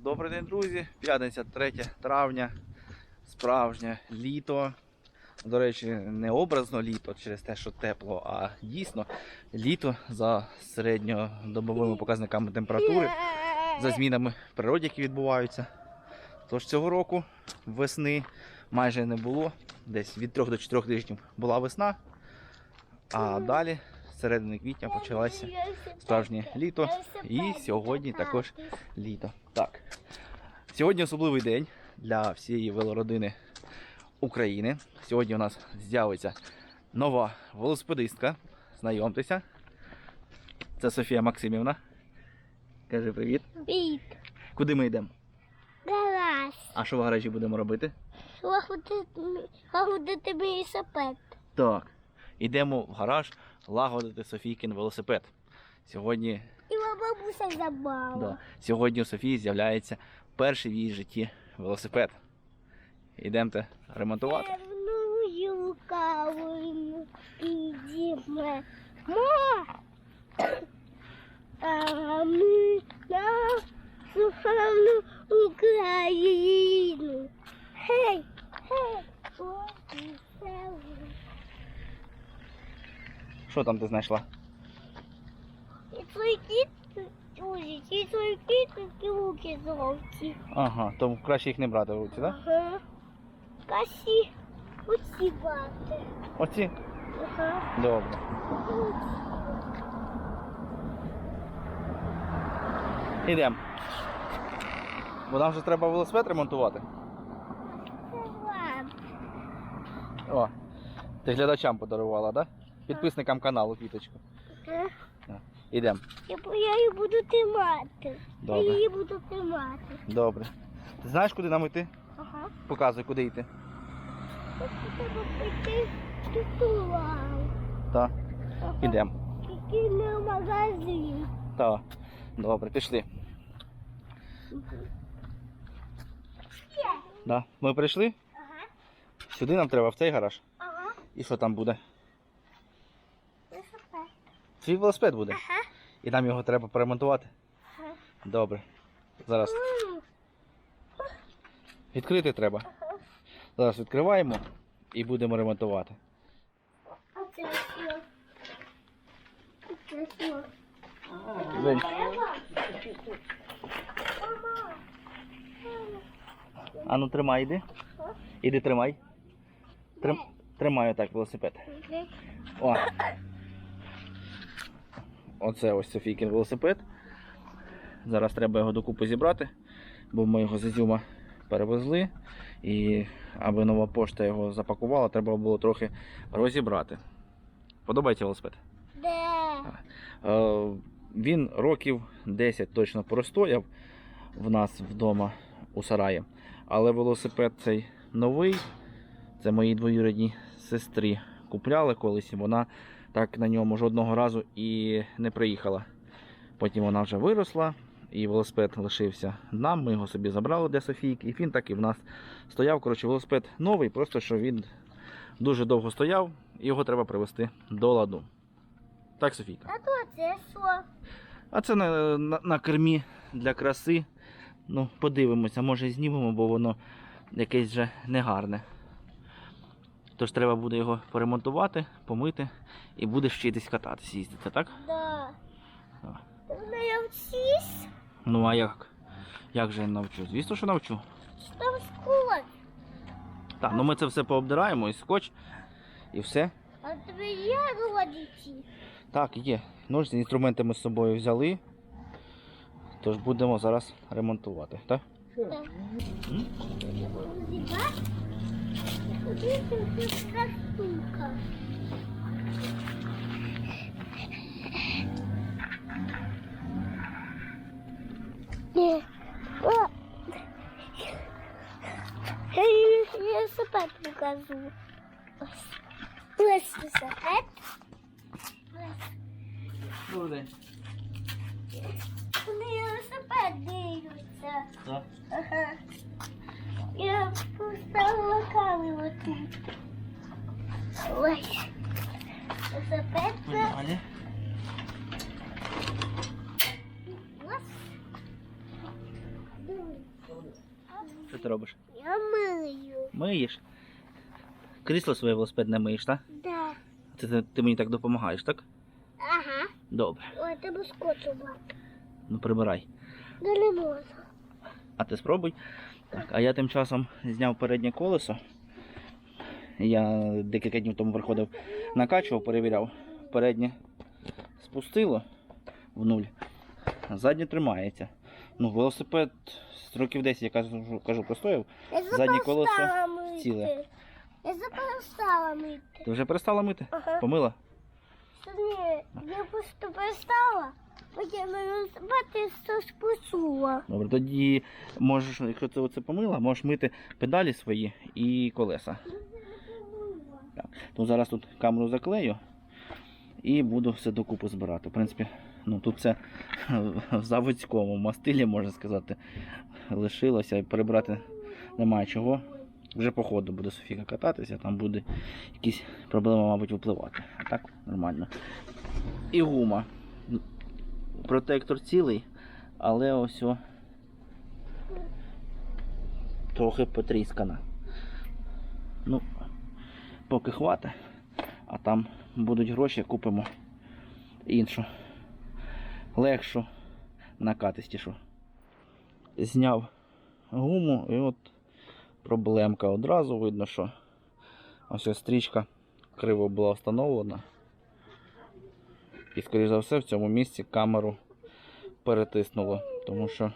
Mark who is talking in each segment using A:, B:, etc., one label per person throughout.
A: Добрий день, друзі. П'ятниця 3 травня. Справжнє літо. До речі, не образно літо через те, що тепло, а дійсно літо за середньодобовими показниками температури, за змінами в природі, які відбуваються. Тож цього року весни майже не було. Десь від 3 до 4 тижнів була весна, а далі середини квітня почалося справжнє літо. І сьогодні також літо. Так. Сьогодні особливий день для всієї велородини України. Сьогодні у нас з'явиться нова велосипедистка. Знайомтеся. Це Софія Максимівна. Кажи привіт.
B: Бік.
A: Куди ми йдемо?
B: Гараж.
A: А що в гаражі будемо робити?
B: Лагодити сапет.
A: Так. Йдемо в гараж лагодити Софійкин велосипед. Сьогодні,
B: І бабуся забава.
A: да, сьогодні у Софії з'являється перший в її житті велосипед. Йдемте ремонтувати.
B: А ми на слухану Україну. Гей, гей.
A: Що там ти знайшла?
B: І твої кіт, ой, і твої кіт, такі золоті.
A: Ага, то краще їх не брати в руці, так?
B: Ага. Касі, оці бати.
A: Оці?
B: Ага.
A: Добре. Йдемо. Бо нам вже треба велосипед ремонтувати. О, ти глядачам подарувала, так? Да? Підписникам каналу квіточку. Ідемо.
B: Я, її буду тримати.
A: Добре.
B: Я її буду тримати.
A: Добре. Ти знаєш, куди нам йти?
B: Ага.
A: Показуй, куди йти.
B: Ось треба піти туди.
A: Так. Ідемо.
B: Тільки не в магазин.
A: Так. Добре, пішли. Да. Ми прийшли?
B: Ага.
A: Сюди нам треба в цей гараж.
B: Ага.
A: І що там буде?
B: Висока.
A: Твій велосипед буде.
B: Ага.
A: І нам його треба поремонтувати. Добре. Зараз відкрити треба. Зараз відкриваємо і будемо ремонтувати.
B: Мама.
A: а ну тримай, іди. Іди тримай. Трим... Тримай отак велосипед. О. Оце ось Софійкин велосипед. Зараз треба його докупи зібрати, бо ми його з Ізюма перевезли. І аби нова пошта його запакувала, треба було трохи розібрати. Подобається велосипед? Е, Він років 10 точно простояв в нас вдома у сараї. Але велосипед цей новий. Це моїй двоюрідній сестрі купляли колись, і вона так на ньому жодного разу і не приїхала. Потім вона вже виросла, і велосипед лишився нам. Ми його собі забрали для Софійки, і він так і в нас стояв. Коротше, велосипед новий, просто що він дуже довго стояв, і його треба привести до ладу. Так, Софійка.
B: А то це що?
A: А це на, на, на кермі для краси. Ну, подивимося, може знімемо, бо воно якесь вже негарне. Тож треба буде його поремонтувати, помити і будеш вчитись кататись, їздити, так?
B: Да.
A: Так.
B: Ти мене вчись?
A: Ну а як? Як же я навчу? Звісно, що навчу.
B: Там скот?
A: Так, ну ми це все пообдираємо і скотч, і все.
B: А тобі є родичі?
A: Так, є. Ножці, інструменти ми з собою взяли. Тож будемо зараз ремонтувати, так?
B: Так. Зібрати? Куди це така штука? Ні. О! Я їй велосипед покажу. Ось. Ось Я поставила камеру тут. Ой.
A: Що ти робиш?
B: Я мию.
A: Миєш. Крісло своє велосипедне миєш, так?
B: Да.
A: Ти, ти, ти мені так допомагаєш, так?
B: Ага.
A: Добре.
B: Ой, тебе скотчу бати.
A: Ну прибирай.
B: Да не можу.
A: А ти спробуй. Так, а я тим часом зняв переднє колесо. Я декілька днів тому приходив, накачував, перевіряв. Переднє спустило в нуль, а заднє тримається. Ну, велосипед з років 10, я кажу, кажу простояв. Заднє колесо ціле.
B: Я запостала мити.
A: Ти вже перестала мити?
B: Ага.
A: Помила?
B: Ні, я просто перестала,
A: Добре, тоді можеш, якщо ти оце помила, можеш мити педалі свої і колеса. Так. То зараз тут камеру заклею і буду все докупи збирати. В принципі, ну тут це в заводському мастилі, можна сказати, лишилося перебрати немає чого. Вже по ходу буде Софіка кататися, там буде якісь проблеми, мабуть, випливати. А так нормально. І гума. Протектор цілий, але ось о, трохи потріскана. Ну, поки хватить, а там будуть гроші, купимо іншу. Легшу накатистішу. Зняв гуму і от проблемка. Одразу видно, що ось ось стрічка криво була встановлена. І, скоріш за все, в цьому місці камеру перетиснуло, тому що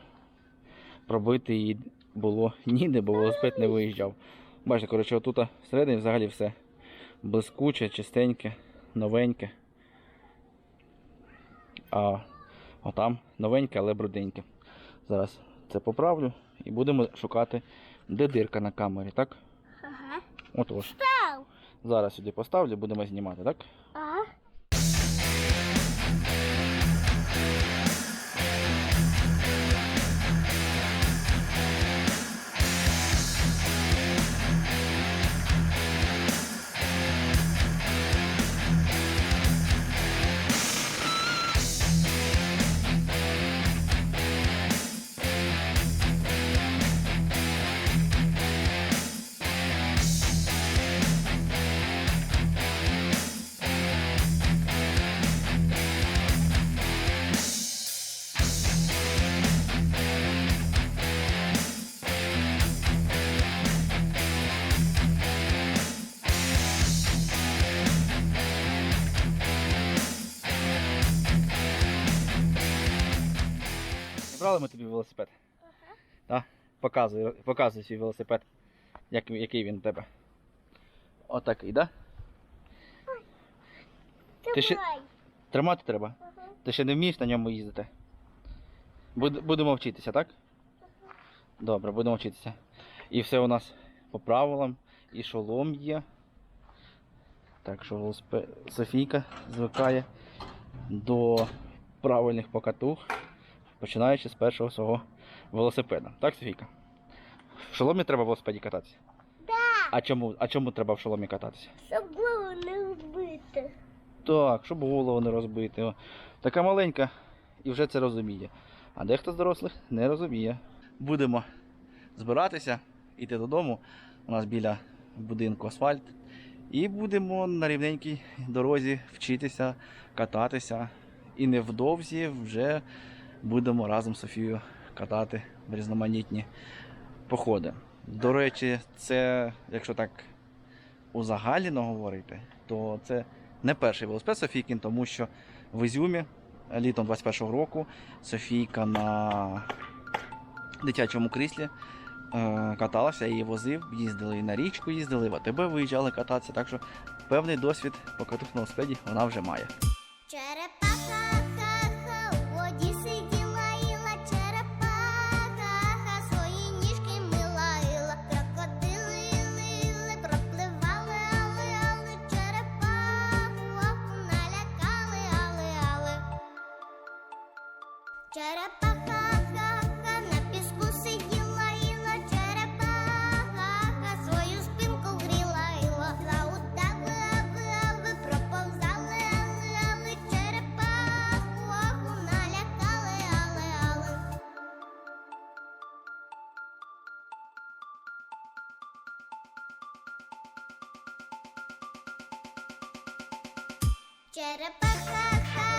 A: пробити її було ніде, бо велосипед не виїжджав. Бачите, коротше, отут всередині взагалі все блискуче, чистеньке, новеньке. А отам новеньке, але бруденьке. Зараз це поправлю і будемо шукати, де дирка на камері, так?
B: Ага.
A: Отож. Зараз сюди поставлю, будемо знімати, так?
B: Ага.
A: Брали ми тобі велосипед? Так? Показуй, показуй свій велосипед. Як, який він у тебе. Отакий, так?
B: Давай.
A: Ти ще- Тримати треба.
B: Ага.
A: Ти ще не вмієш на ньому їздити. Буд- Будемо вчитися, так? Добре, будемо вчитися. І все у нас по правилам. І шолом є. Так що. Софійка звикає до правильних покатух, починаючи з першого свого велосипеда. Так, Софійка? В шоломі треба в велосипеді кататися?
B: Да.
A: А чому, а чому треба в шоломі кататися?
B: Щоб голову не вбити.
A: Так, щоб голову не розбити. О, Така маленька і вже це розуміє. А дехто з дорослих не розуміє. Будемо збиратися, йти додому. У нас біля будинку асфальт. І будемо на рівненькій дорозі вчитися, кататися. І невдовзі вже будемо разом з Софією катати в різноманітні походи. До речі, це, якщо так узагальнено говорити, то це не перший велосипед Софійкін, тому що в Ізюмі літом 21-го року Софійка на дитячому кріслі е, каталася, її возив, їздили і на річку, їздили, в АТБ виїжджали кататися. Так що певний досвід покатух на велосипеді вона вже має.
B: Черепаха